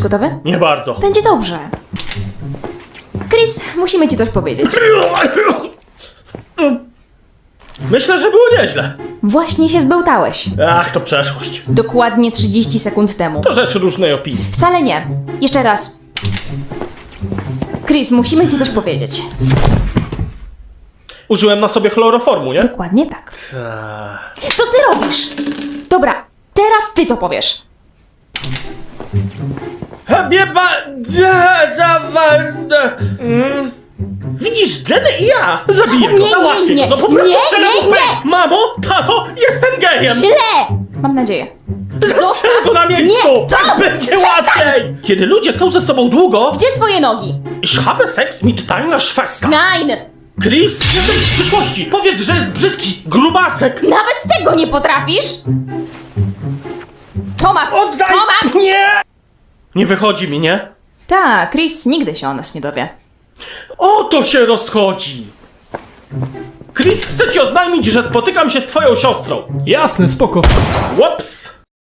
Gotowy? Nie bardzo. Będzie dobrze. Chris, musimy ci coś powiedzieć. Myślę, że było nieźle. Właśnie się zbełtałeś. Ach, to przeszłość. Dokładnie 30 sekund temu. To rzecz różnej opinii. Wcale nie. Jeszcze raz. Chris, musimy ci coś powiedzieć. Użyłem na sobie chloroformu, nie? Dokładnie tak. Tak. Co ty robisz? Dobra, teraz ty to powiesz. Bieba... Mm. Widzisz, Jenny i ja zabiję go, Nie, nie, załatwię nie. go. No po prostu Nie, strzelę nie, w. Mamo, tato, jestem gejem! Źle! Mam nadzieję. Zastrzelę go na miejscu! Nie, tak Tom, będzie przestań! łatwiej! Kiedy ludzie są ze sobą długo... Gdzie twoje nogi? Ich habe Sex mit deiner Schwester. Nein! Chris, jesteś z przyszłości. Powiedz, że jest brzydki, grubasek. Nawet tego nie potrafisz? Tomas! Oddaj! Tomas! Nie! Nie wychodzi mi, nie? Tak, Chris nigdy się o nas nie dowie. O to się rozchodzi! Chris, chcę ci oznajmić, że spotykam się z twoją siostrą. Jasne, spoko. Łops!